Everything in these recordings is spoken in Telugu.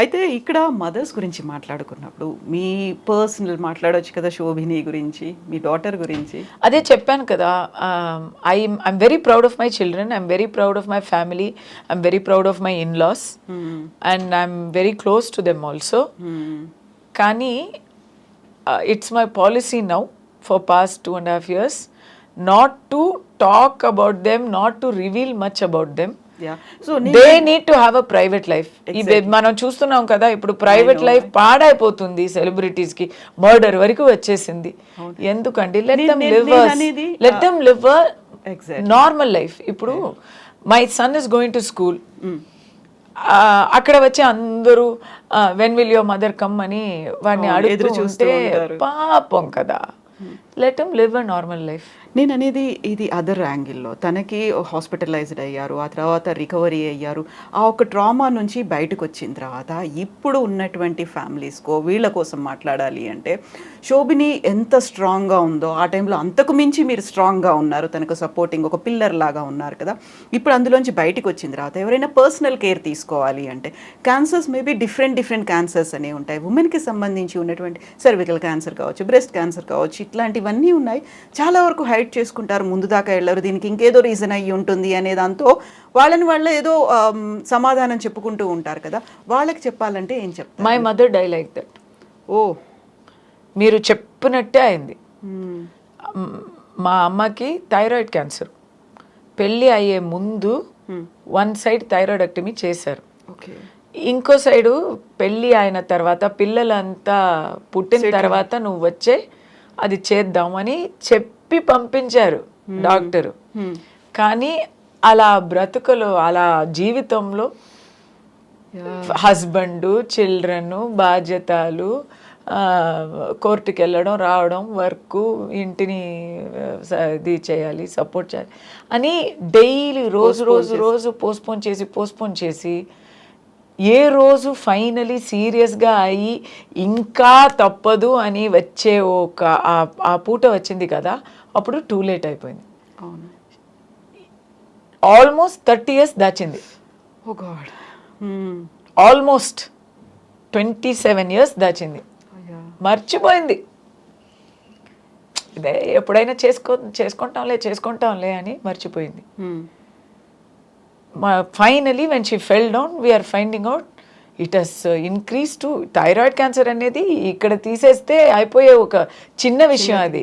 అయితే ఇక్కడ మదర్స్ గురించి మాట్లాడుకున్నప్పుడు మీ పర్సనల్ మాట్లాడవచ్చు కదా శోభిని గురించి మీ డాటర్ గురించి అదే చెప్పాను కదా I I'm very proud of my children I'm very proud of my family I'm very proud of my in laws and I'm very close to them also కానీ it's my policy now for past two and half years not to talk about them not to reveal much about them they need to have a private life మనం చూస్తున్నాం కదా ఇప్పుడు ప్రైవేట్ లైఫ్ పాడైపోతుంది సెలబ్రిటీస్ కి మర్డర్ వరకు వచ్చేసింది ఎందుకండి let them live let them live normal life ఇప్పుడు my son is going to school అక్కడ వచ్చి అందరూ when will your mother come అని వాడిని అడుగుతూ చూస్తే పాపం కదా let live a normal life నేను అనేది ఇది అదర్ యాంగిల్లో తనకి హాస్పిటలైజ్డ్ అయ్యారు ఆ తర్వాత రికవరీ అయ్యారు ఆ ఒక ట్రామా నుంచి బయటకు వచ్చిన తర్వాత ఇప్పుడు ఉన్నటువంటి ఫ్యామిలీస్కో వీళ్ళ కోసం మాట్లాడాలి అంటే శోభిని ఎంత స్ట్రాంగ్గా ఉందో ఆ టైంలో అంతకు మించి మీరు స్ట్రాంగ్గా ఉన్నారు తనకు సపోర్టింగ్ ఒక పిల్లర్ లాగా ఉన్నారు కదా ఇప్పుడు అందులోంచి బయటకు వచ్చిన తర్వాత ఎవరైనా పర్సనల్ కేర్ తీసుకోవాలి అంటే cancers maybe different different cancers అనేవి ఉంటాయి ఉమెన్కి సంబంధించి ఉన్నటువంటి సర్వికల్ క్యాన్సర్ కావచ్చు బ్రెస్ట్ క్యాన్సర్ కావచ్చు ఇట్లాంటివన్నీ ఉన్నాయి చాలా వరకు హైట్ వెయిట్ చేసుకుంటారు ముందు దాకా వెళ్ళరు దీనికి ఇంకేదో రీజన్ అయ్యి ఉంటుంది అనే దాంతో వాళ్ళని వాళ్ళు ఏదో సమాధానం చెప్పుకుంటూ ఉంటారు కదా వాళ్ళకి చెప్పాలంటే ఏం చెప్తారు my mother die like that ఓ మీరు చెప్పినట్టే అయింది మా అమ్మకి థైరాయిడ్ క్యాన్సర్ పెళ్ళి అయ్యే ముందు వన్ సైడ్ థైరాయిడ్ థైరాయిడక్టమీ చేశారు ఓకే ఇంకో సైడు పెళ్ళి అయిన తర్వాత పిల్లలంతా పుట్టిన తర్వాత నువ్వు వచ్చే అది చేద్దామని చెప్పి తిప్పి పంపించారు డాక్టరు కానీ అలా బ్రతుకులు అలా జీవితంలో హస్బెండు చిల్డ్రన్ బాధ్యతలు కోర్టుకి వెళ్ళడం రావడం వర్క్ ఇంటిని ఇది చేయాలి సపోర్ట్ చేయాలి అని డైలీ రోజు రోజు రోజు పోస్ట్పోన్ చేసి పోస్ట్పోన్ చేసి ఏ రోజు ఫైనలీ సీరియస్గా అయ్యి ఇంకా తప్పదు అని వచ్చే ఒక ఆ పూట వచ్చింది కదా అప్పుడు టూ లేట్ అయిపోయింది ఆల్మోస్ట్ థర్టీ ఇయర్స్ దాచింది ఆల్మోస్ట్ ట్వంటీ సెవెన్ ఇయర్స్ దాచింది మర్చిపోయింది ఇదే ఎప్పుడైనా చేసుకో చేసుకుంటాంలే చేసుకుంటాంలే అని మర్చిపోయింది hmm. Finally when she fell down we're finding out it has increase to thyroid cancer అనేది ఇక్కడ తీసేస్తే అయిపోయే ఒక చిన్న విషయం అది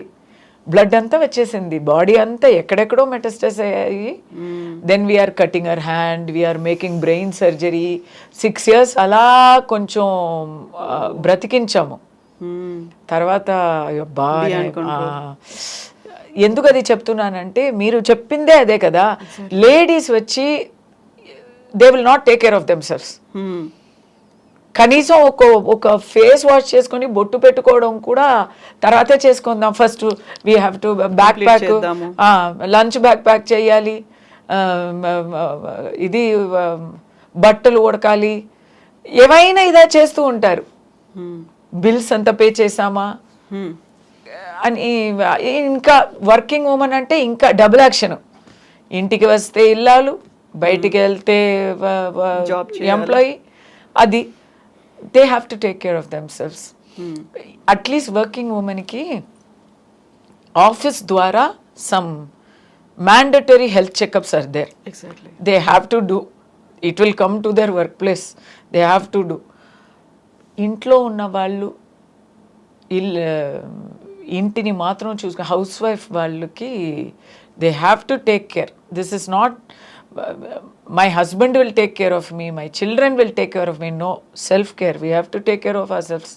బ్లడ్ అంతా వచ్చేసింది బాడీ అంతా ఎక్కడెక్కడో మెటస్టస్ అయ్యాయి then we're cutting her hand we're making brain surgery six years అలా కొంచెం బ్రతికించాము తర్వాత బాగా ఎందుకు అది చెప్తున్నానంటే మీరు చెప్పిందే అదే కదా లేడీస్ వచ్చి they will not take care of themselves కనీసం ఒక ఒక ఫేస్ వాష్ చేసుకొని బొట్టు పెట్టుకోవడం కూడా తర్వాతే చేసుకుందాం first we have to back pack lunch back pack చేయాలి ఇది బట్టలు ఉడకాలి ఏమైనా ఇదా చేస్తూ ఉంటారు బిల్స్ అంత పే చేసామా అని ఇంకా వర్కింగ్ ఉమెన్ అంటే ఇంకా డబుల్ యాక్షన్ ఇంటికి వస్తే ఇల్లాలు బయటికి వెళ్తే ఎంప్లాయీ అది they have to take care of themselves at least working ఉమెన్కి ఆఫీస్ ద్వారా some mandatory health checkups are there they have to do it will come to their workplace they have to do ఇంట్లో ఉన్న వాళ్ళు ఇంటిని మాత్రం చూసుకుని హౌస్ వైఫ్ వాళ్ళకి they have to take care this is not my husband will take care of me my children will take care of me no self care we have to take care of our self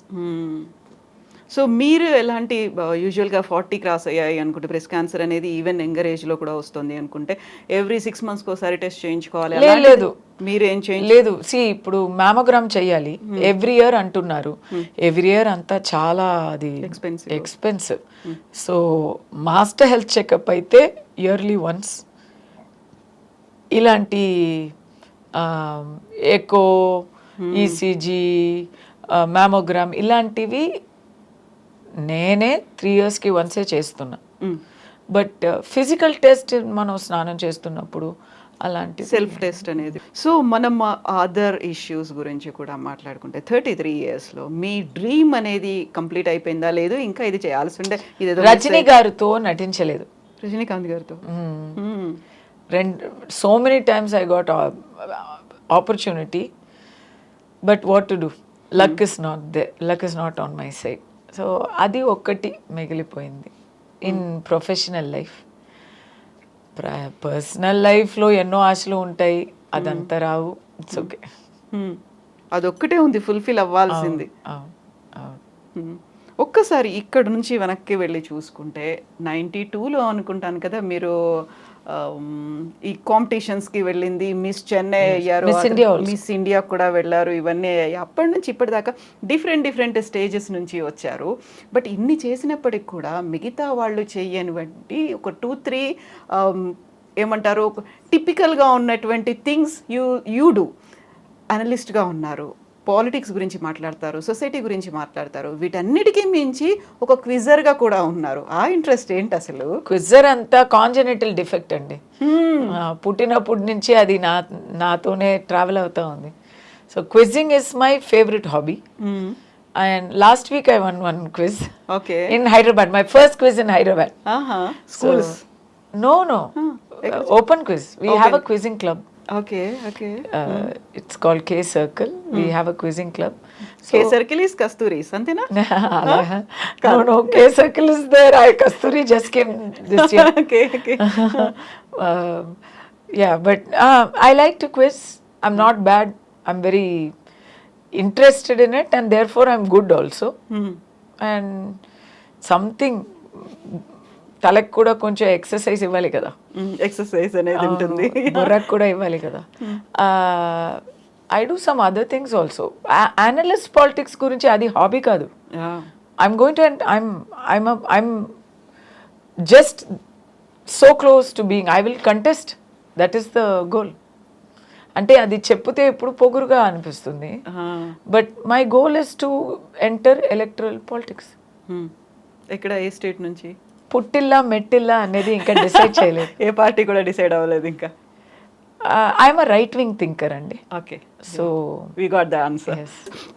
so మీరు ఎలాంటి యూజువల్గా ఫార్టీ క్రాస్ అయ్యాయి అనుకుంటే బ్రెస్ట్ క్యాన్సర్ అనేది ఈవెన్ యంగర్ ఏజ్లో కూడా వస్తుంది అనుకుంటే ఎవ్రీ సిక్స్ మంత్స్కి ఒకసారి టెస్ట్ చేయించుకోవాలి లేదు మీరు ఏం చేయండి లేదు సి ఇప్పుడు మ్యామోగ్రామ్ చేయాలి ఎవ్రీ hmm. ఇయర్ అంటున్నారు ఎవ్రీ hmm. ఇయర్ అంతా చాలా అది expensive expensive so master health checkup అయితే ఇయర్లీ వన్స్ ఇలాంటి echo ECG hmm. Mammogram e ఇలాంటివి నేనే త్రీ ఇయర్స్కి వన్సే చేస్తున్నా బట్ ఫిజికల్ టెస్ట్ మనం స్నానం చేస్తున్నప్పుడు అలాంటి సెల్ఫ్ టెస్ట్ అనేది సో మనం అదర్ ఇష్యూస్ గురించి కూడా మాట్లాడుకుంటే థర్టీ త్రీ ఇయర్స్లో మీ డ్రీమ్ అనేది కంప్లీట్ అయిపోయిందా లేదు ఇంకా ఇది చేయాల్సి ఉండే ఇది రజనీ గారితో నటించలేదు రజనీకాంత్ గారితో hmm. Hmm. రెండు so many times I got opportunity but what to do luck is not the luck is not on my side so అది ఒక్కటి మిగిలిపోయింది ఇన్ ప్రొఫెషనల్ లైఫ్ పర్సనల్ లైఫ్లో ఎన్నో ఆశలు ఉంటాయి అదంతా రావు ఇట్స్ ఓకే hmm. hmm. అదొక్కటే ఉంది ఫుల్ఫిల్ అవ్వాల్సింది hmm. ఒక్కసారి ఇక్కడ నుంచి వెనక్కి వెళ్ళి చూసుకుంటే నైంటీ టూలో అనుకుంటాను కదా మీరు ఈ కాంపిటీషన్స్కి వెళ్ళింది మిస్ చెన్నై అయ్యారు మిస్ ఇండియా కూడా వెళ్ళారు ఇవన్నీ అయ్యాయి అప్పటి నుంచి ఇప్పటిదాకా డిఫరెంట్ డిఫరెంట్ స్టేజెస్ నుంచి వచ్చారు బట్ ఇన్ని చేసినప్పటికి కూడా మిగతా వాళ్ళు చేయనివంటి ఒక టూ త్రీ ఏమంటారు టిపికల్గా ఉన్నటువంటి థింగ్స్ యూ యూ డూ అనలిస్ట్గా ఉన్నారు పాలిటిక్స్ గురించి మాట్లాడతారు సొసైటీ గురించి మాట్లాడతారు వీటన్నిటికీ మించి ఒక క్విజర్గా కూడా ఉన్నారు ఆ ఇంట్రెస్ట్ ఏంటి అసలు క్విజర్ అంతా కాంజెనిటల్ డిఫెక్ట్ అండి పుట్టినప్పటి నుంచి అది నా నాతోనే ట్రావెల్ అవుతూ ఉంది so quizzing is my favourite hobby and last week I won one quiz okay in Hyderabad my first quiz in Hyderabad schools no no open quiz we have a quizzing club Okay, okay. Uh, mm. It's called K Circle. Mm. We hmm. have a quizzing club. So, K Circle is Kasturi, Santina? huh? no, no, K Circle is there. I, Kasturi just came this year. okay, okay. um, yeah, but uh, I like to quiz. I'm not bad. I'm very interested in it and therefore I'm good also. Mm. And something తలకు కూడా కొంచెం ఎక్సర్సైజ్ ఇవ్వాలి కదా ఎక్సర్సైజ్ అనేది ఉంటుంది బుర్రకు కూడా ఇవ్వాలి కదా I do some other things also analyst politics గురించి అది హాబీ కాదు I'm going to and I'm I'm I'm just so close to being I will contest that is the goal అంటే అది చెప్పితే ఎప్పుడు పొగురుగా అనిపిస్తుంది but my goal is to enter electoral politics ఇక్కడ ఏ స్టేట్ నుంచి పుట్టిల్లా మెట్టిల్లా అనేది ఇంకా డిసైడ్ చేయలేదు ఏ పార్టీ కూడా డిసైడ్ అవ్వలేదు ఇంకా ఐఎమ్ రైట్ వింగ్ థింకర్ అండి okay so we got the answer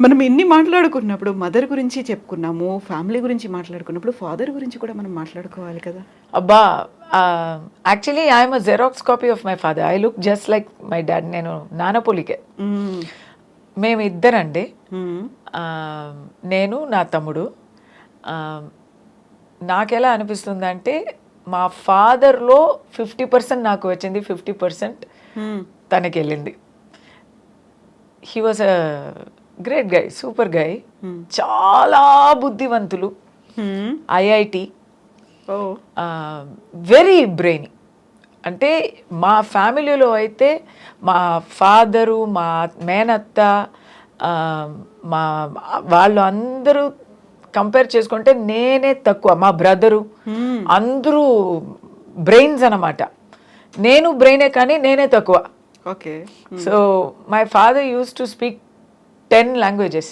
మనం ఎన్ని మాట్లాడుకున్నప్పుడు మదర్ గురించి చెప్పుకున్నాము ఫ్యామిలీ గురించి మాట్లాడుకున్నప్పుడు ఫాదర్ గురించి కూడా మనం మాట్లాడుకోవాలి కదా అబ్బా actually I'm xerox copy of my father I look just like my dad నేను మేము మేమిద్దరండి నేను నా తమ్ముడు నాకెలా అంటే మా ఫాదర్లో ఫిఫ్టీ పర్సెంట్ నాకు వచ్చింది ఫిఫ్టీ పర్సెంట్ తనకి వెళ్ళింది he was a great guy super guy చాలా బుద్ధివంతులు ఐఐటి వెరీ బ్రెయిన్ అంటే మా ఫ్యామిలీలో అయితే మా ఫాదరు మా మేనత్త మా వాళ్ళు అందరూ కంపేర్ చేసుకుంటే నేనే తక్కువ మా బ్రదరు hmm. అందరూ బ్రెయిన్స్ అనమాట నేను బ్రెయినే కానీ నేనే తక్కువ okay so my father use to speak ten languages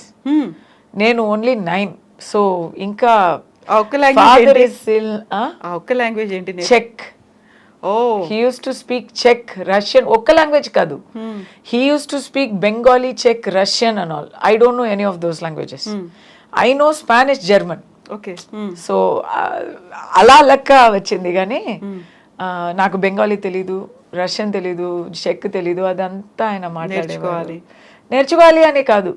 నేను ఓన్లీ నైన్ సో ఇంకా ఒక లాంగ్వేజ్ ఏంటి చెక్ oh he use to speak చెక్ రష్యన్ ఒక్క లాంగ్వేజ్ కాదు he use to speak Bengali చెక్ Russian and all I don't know any of those languages I know Spanish German okay so అలా లెక్క వచ్చింది కానీ hmm. నాకు బెంగాలీ తెలీదు రష్యన్ తెలీదు చెక్ తెలీదు అదంతా ఆయన మాట్లాడుకోవాలి నేర్చుకోవాలి అని కాదు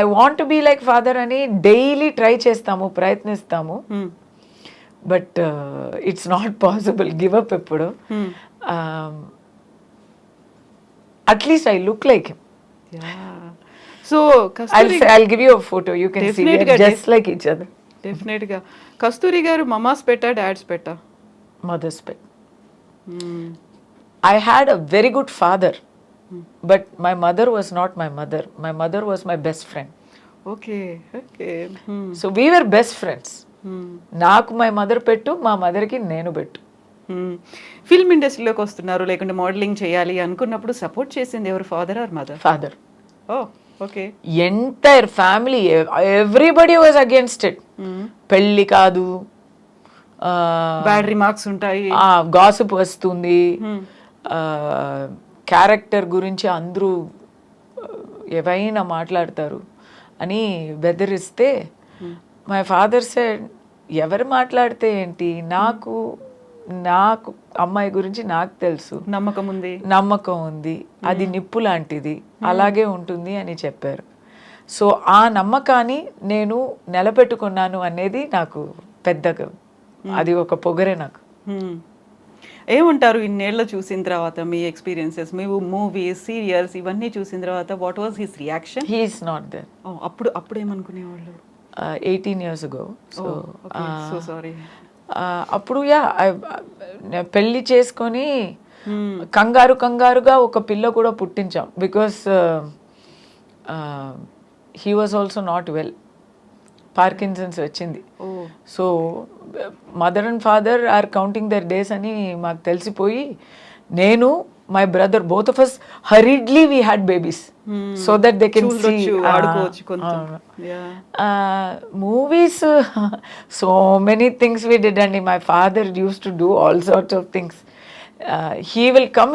I want be like father అని డైలీ ట్రై చేస్తాము ప్రయత్నిస్తాము but it's not possible give up ఎప్పుడు at least I look like so I'll give you photo you can see just like each other definite గా Kasturi garu mama's pet dad's pet mother's pet I had a very good father but my mother was not my mother my mother was my best friend okay okay so we were best friends నాకు మై మదర్ పెట్టు మా మదర్కి నేను పెట్టు ఫిల్మ్ ఇండస్ట్రీలోకి వస్తున్నారు లేకుంటే మోడలింగ్ చేయాలి అనుకున్నప్పుడు సపోర్ట్ చేసింది ఎవరు father or mother father oh entire family everybody was against it పెళ్ళి కాదు బ్యాడ్ రిమార్క్స్ ఉంటాయి గాసిప్ వస్తుంది క్యారెక్టర్ hmm. గురించి అందరూ ఏవైనా మాట్లాడతారు అని బెదిరిస్తే మై ఫాదర్ సైడ్ ఎవరు మాట్లాడితే ఏంటి నాకు నాకు అమ్మాయి గురించి నాకు తెలుసు నమ్మకం ఉంది నమ్మకం ఉంది అది నిప్పు లాంటిది అలాగే ఉంటుంది అని చెప్పారు సో ఆ నమ్మకాన్ని నేను నిలబెట్టుకున్నాను అనేది నాకు పెద్దగా అది ఒక పొగరే నాకు ఏమంటారు ఇన్నేళ్ళు చూసిన తర్వాత మీ ఎక్స్పీరియన్సెస్ మీ మూవీస్ సీరియల్స్ ఇవన్నీ చూసిన తర్వాత what was his reaction he's not there అప్పుడు అప్పుడు ఏమనుకునేవాళ్ళు eighteen years go so sorry అప్పుడు యా పెళ్లి చేసుకొని కంగారు కంగారుగా ఒక పిల్ల కూడా పుట్టించాం because he was also not well Parkinson's వచ్చింది so mother and father are counting their days అని మాకు తెలిసిపోయి నేను my brother, both of us, hurriedly we had babies hmm. so that they can see. Ah, ah, ah, movies, so many things we did, and my father used to do all sorts of things. He will come,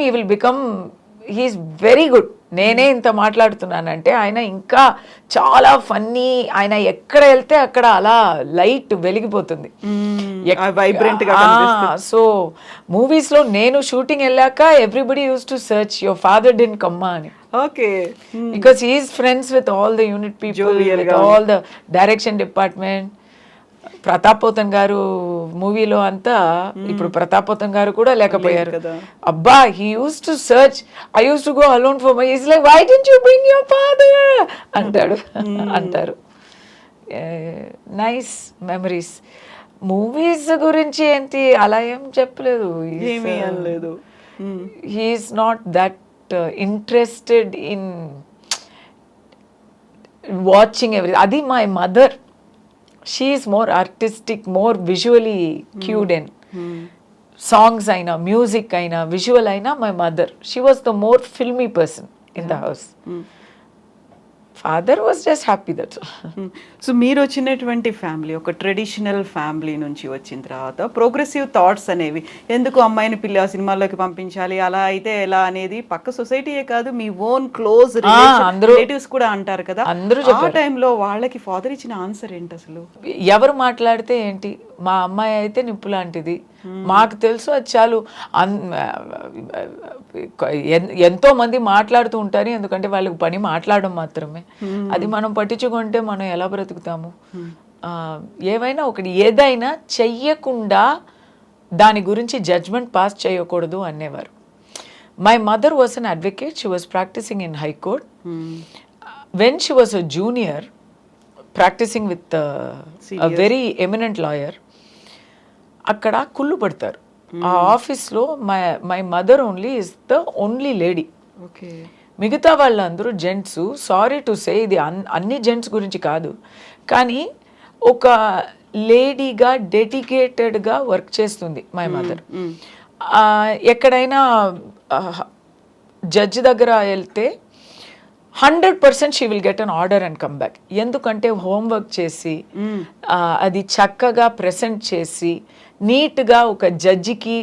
he is very good నేనే ఇంత మాట్లాడుతున్నానంటే ఆయన ఇంకా చాలా ఫన్నీ ఆయన ఎక్కడ వెళ్తే అక్కడ అలా లైట్ వెలిగిపోతుంది వైబ్రెంట్ సో మూవీస్ లో నేను షూటింగ్ వెళ్ళాక everybody used to search your father didn't కమ్మా అని okay because he's friends with all the unit people all the direction department Pratap Pothen గారు మూవీలో అంతా ఇప్పుడు ప్రతాపోతం గారు కూడా లేకపోయారు అబ్బా he used to search I used to go alone for my is like why didn't you bring your father అంటాడు అంటారు నైస్ మెమరీస్ మూవీస్ గురించి ఏంటి అలా ఏం చెప్పలేదు ఏమీ uh, అనలేదు he's not that interested in watching every అది my mother she's more artistic more visually cued and songs అయినా మ్యూజిక్ అయినా విజువల్ అయినా my mother she was the more filmy person in the house father was just happy that so మీరు వచ్చినటువంటి ఫ్యామిలీ ఒక ట్రెడిషనల్ ఫ్యామిలీ నుంచి వచ్చిన తర్వాత ప్రోగ్రెసివ్ థాట్స్ అనేవి ఎందుకు అమ్మాయిని పిల్ల సినిమాల్లోకి పంపించాలి అలా అయితే ఎలా అనేది పక్క సొసైటీయే కాదు మీ ఓన్ క్లోజ్ రిలేటివ్స్ కూడా అంటారు కదా అందరూ ఆ టైంలో వాళ్ళకి ఫాదర్ ఇచ్చిన ఆన్సర్ ఏంటి అసలు ఎవరు మాట్లాడితే ఏంటి మా అమ్మాయి అయితే నిప్పు లాంటిది మాకు తెలుసు అది చాలు ఎంతో మంది మాట్లాడుతూ ఉంటారు ఎందుకంటే వాళ్ళకి పని మాట్లాడడం మాత్రమే అది మనం పట్టించుకుంటే మనం ఎలా బ్రతుకుతాము ఏవైనా ఒకటి ఏదైనా చెయ్యకుండా దాని గురించి జడ్జ్మెంట్ పాస్ చేయకూడదు అనేవారు my mother was an advocate she was practising in high court when she was a junior practising with very eminent lawyer అక్కడ కుళ్ళు పడతారు ఆ ఆఫీస్లో my my mother only is the only lady okay మిగతా వాళ్ళందరూ జెంట్స్ సారీ టు సే ఇది అన్ని జెంట్స్ గురించి కాదు కానీ ఒక లేడీగా డెడికేటెడ్గా వర్క్ చేస్తుంది మై మదర్ ఎక్కడైనా జడ్జి దగ్గర వెళ్తే hundred percent she will get an order and come back ఎందుకంటే హోంవర్క్ చేసి అది చక్కగా ప్రెసెంట్ చేసి నీట్గా ఒక జడ్జికి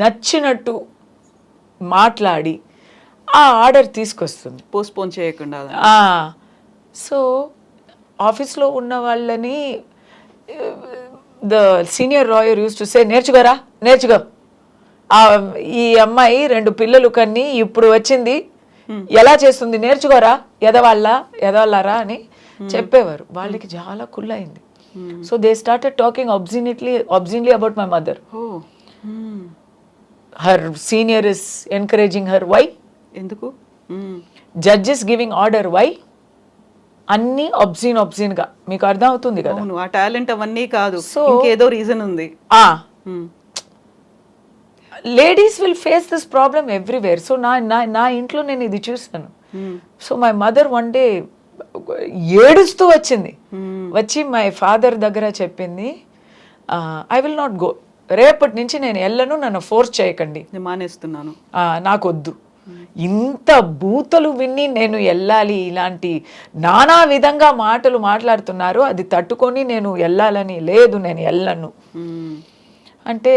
నచ్చినట్టు మాట్లాడి ఆ ఆర్డర్ తీసుకొస్తుంది పోస్ట్పోన్ చేయకుండా సో ఆఫీస్లో ఉన్న వాళ్ళని ద సీనియర్ రాయర్ యూస్ చూసే నేర్చుకోరా నేర్చుకో ఈ అమ్మాయి రెండు పిల్లలు కన్ని ఇప్పుడు వచ్చింది ఎలా చేస్తుంది నేర్చుకోరా ఎదవాళ్ళ ఎదవాళ్ళారా అని చెప్పేవారు వాళ్ళకి చాలా కుళ్ళైంది so they started talking obscenely obscenely about my mother her senior is encouraging her why ఎందుకు జడ్జెస్ గివింగ్ ఆర్డర్ వై అన్ని అబ్సిన్ అబ్సిన్ గా మీకు అర్థం అవుతుంది కదా అవును ఆ టాలెంట్ అవన్నీ కాదు సో ఏదో రీజన్ ఉంది ఆ ladies will face this problem everywhere so నా నా ఇంట్లో నేను ఇది చూసాను so my mother one day ఏడుస్తూ వచ్చింది వచ్చి మై ఫాదర్ దగ్గర చెప్పింది ఐ విల్ నాట్ గో రేపటి నుంచి నేను ఎల్లను నన్ను ఫోర్స్ చేయకండి మానేస్తున్నాను నాకు వద్దు ఇంత బూతలు విని నేను వెళ్ళాలి ఇలాంటి నానా విధంగా మాటలు మాట్లాడుతున్నారు అది తట్టుకొని నేను వెళ్ళాలని లేదు నేను వెళ్ళను hmm. అంటే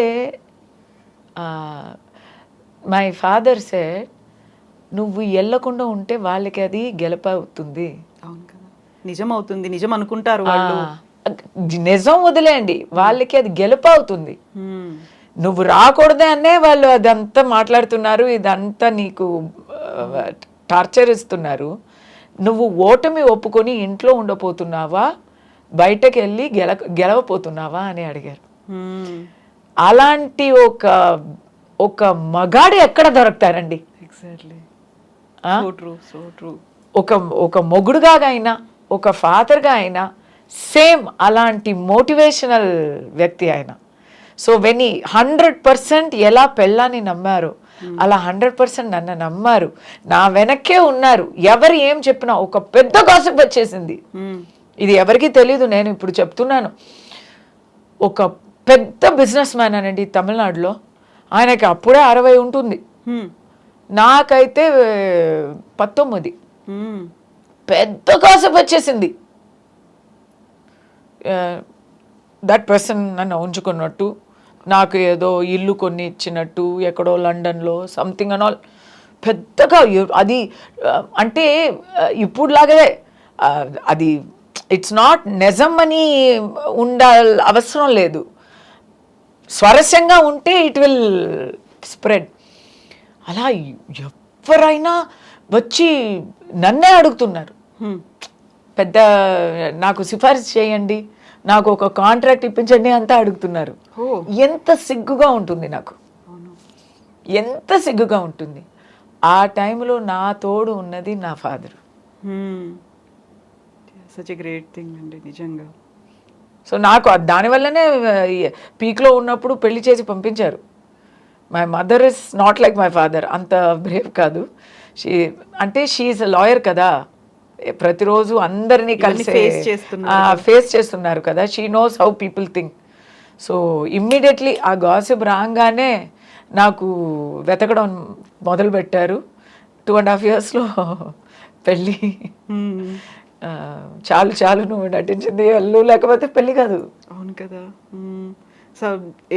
మై ఫాదర్ సెడ్ నువ్వు వెళ్ళకుండా ఉంటే వాళ్ళకి అది గెలపవుతుంది నిజం అవుతుంది నిజం అనుకుంటారు నిజం వదిలేయండి వాళ్ళకి అది గెలుపు అవుతుంది నువ్వు రాకూడదే అనే వాళ్ళు అదంతా మాట్లాడుతున్నారు ఇదంతా నీకు టార్చర్ ఇస్తున్నారు నువ్వు ఓటమి ఒప్పుకొని ఇంట్లో ఉండపోతున్నావా బయటకు వెళ్ళి గెల గెలవపోతున్నావా అని అడిగారు అలాంటి ఒక ఒక మగాడు ఎక్కడ దొరుకుతారండి ఎగ్జాక్ట్లీ ఒక ఒక మొగుడుగా అయినా ఒక ఫాదర్గా ఆయన సేమ్ అలాంటి మోటివేషనల్ వ్యక్తి ఆయన సో వెని హండ్రెడ్ పర్సెంట్ ఎలా పెళ్ళాన్ని నమ్మారు hmm. అలా హండ్రెడ్ పర్సెంట్ నన్ను నమ్మారు నా వెనక్కే ఉన్నారు ఎవరు ఏం చెప్పినా ఒక పెద్ద గాసిప్ వచ్చేసింది hmm. ఇది ఎవరికి తెలియదు నేను ఇప్పుడు చెప్తున్నాను ఒక పెద్ద బిజినెస్ మ్యాన్ అనండి తమిళనాడులో ఆయనకి అప్పుడే అరవై ఉంటుంది hmm. నాకైతే పంతొమ్మిది పెద్ద కాసేపు వచ్చేసింది దట్ పర్సన్ నన్ను ఉంచుకున్నట్టు నాకు ఏదో ఇల్లు కొన్ని ఇచ్చినట్టు ఎక్కడో లండన్లో సంథింగ్ అన్ ఆల్ పెద్దగా అది అంటే ఇప్పుడులాగే అది ఇట్స్ నాట్ నిజం అని ఉండాల అవసరం లేదు స్వరస్యంగా ఉంటే ఇట్ విల్ స్ప్రెడ్ అలా ఎవరైనా వచ్చి నన్నే అడుగుతున్నారు పెద్ద నాకు సిఫార్సు చేయండి నాకు ఒక కాంట్రాక్ట్ ఇప్పించండి అంతా అడుగుతున్నారు ఎంత సిగ్గుగా ఉంటుంది నాకు ఎంత సిగ్గుగా ఉంటుంది ఆ టైంలో నా తోడు ఉన్నది నా ఫాదర్ సచ్ గ్రేట్ థింగ్ అండి నిజంగా సో నాకు దానివల్లనే పీక్లో ఉన్నప్పుడు పెళ్లి చేసి పంపించారు my mother is not like my father అంత బ్రేవ్ కాదు షీ అంటే షీ అ లాయర్ కదా ప్రతిరోజు అందరినీ కలిసి ఫేస్ చేస్తున్నారు కదా she knows how people think so immediately ఆ గాసిప్ రాగానే నాకు వెతకడం మొదలు పెట్టారు టూ అండ్ హాఫ్ ఇయర్స్లో పెళ్ళి చాలు చాలు నువ్వు నటించింది అల్లు లేకపోతే పెళ్ళి కాదు అవును కదా సో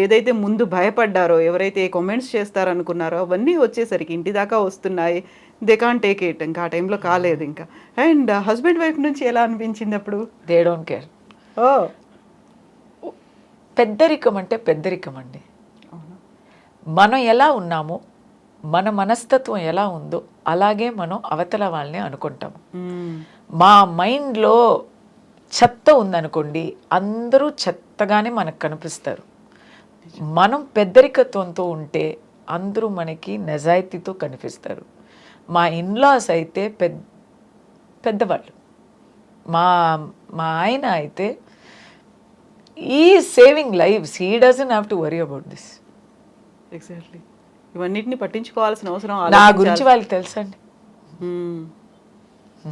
ఏదైతే ముందు భయపడ్డారో ఎవరైతే కామెంట్స్ చేస్తారనుకున్నారో అవన్నీ వచ్చేసరికి ఇంటి దాకా వస్తున్నాయి దే కాన్ టేక్ ఇట్ ఇంకా ఆ టైంలో కాలేదు ఇంకా అండ్ హస్బెండ్ వైఫ్ నుంచి ఎలా అనిపించింది అప్పుడు దే డోంట్ కేర్ ఓ పెద్దరికం అంటే పెద్దరికం అండి మనం ఎలా ఉన్నామో మన మనస్తత్వం ఎలా ఉందో అలాగే మనం అవతల వాళ్ళని అనుకుంటాం hmm. మా మైండ్లో చెత్త ఉందనుకోండి అందరూ చెత్తగానే మనకు కనిపిస్తారు మనం పెద్దరికత్వంతో ఉంటే అందరూ మనకి నిజాయితీతో కనిపిస్తారు మా ఇన్లాస్ అయితే పెద్ద పెద్దవాళ్ళు మా మా ఆయన అయితే ఈ saving life he doesn't have to worry about this exactly ఇవన్నిటిని పట్టించుకోవాల్సిన అవసరం నా గురించి వాళ్ళకి తెలుసండి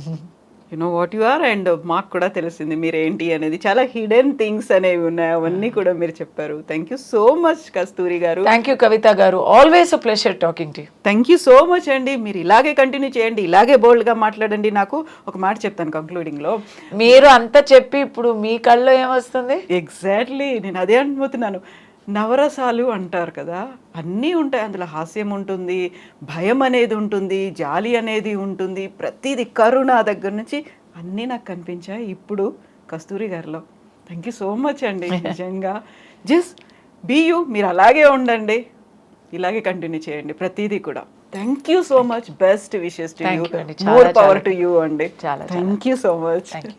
you know what you are and మాకు కూడా తెలిసింది మీరు ఏంటి అనేది చాలా హిడెన్ థింగ్స్ అనేవి ఉన్నాయి అవన్నీ hmm. కూడా మీరు చెప్పారు thank you so much Kasturi గారు థ్యాంక్ యూ కవిత గారు always a pleasure talking to thank you so much అండి మీరు ఇలాగే కంటిన్యూ చేయండి ఇలాగే బోల్డ్గా మాట్లాడండి నాకు ఒక మాట చెప్తాను లో మీరు అంతా చెప్పి ఇప్పుడు మీ కళ్ళు ఏమొస్తుంది ఎగ్జాక్ట్లీ నేను అదే అనుకుంటున్నాను నవరసాలు అంటారు కదా అన్నీ ఉంటాయి అందులో హాస్యం ఉంటుంది భయం అనేది ఉంటుంది జాలి అనేది ఉంటుంది ప్రతిదీ కరుణ దగ్గర నుంచి అన్నీ నాకు కనిపించాయి ఇప్పుడు కస్తూరి గారిలో థ్యాంక్ యూ సో మచ్ అండి నిజంగా జస్ట్ బియు యూ మీరు అలాగే ఉండండి ఇలాగే కంటిన్యూ చేయండి ప్రతిదీ కూడా thank you so much best wishes to you more power to you అండి థ్యాంక్ యూ సో మచ్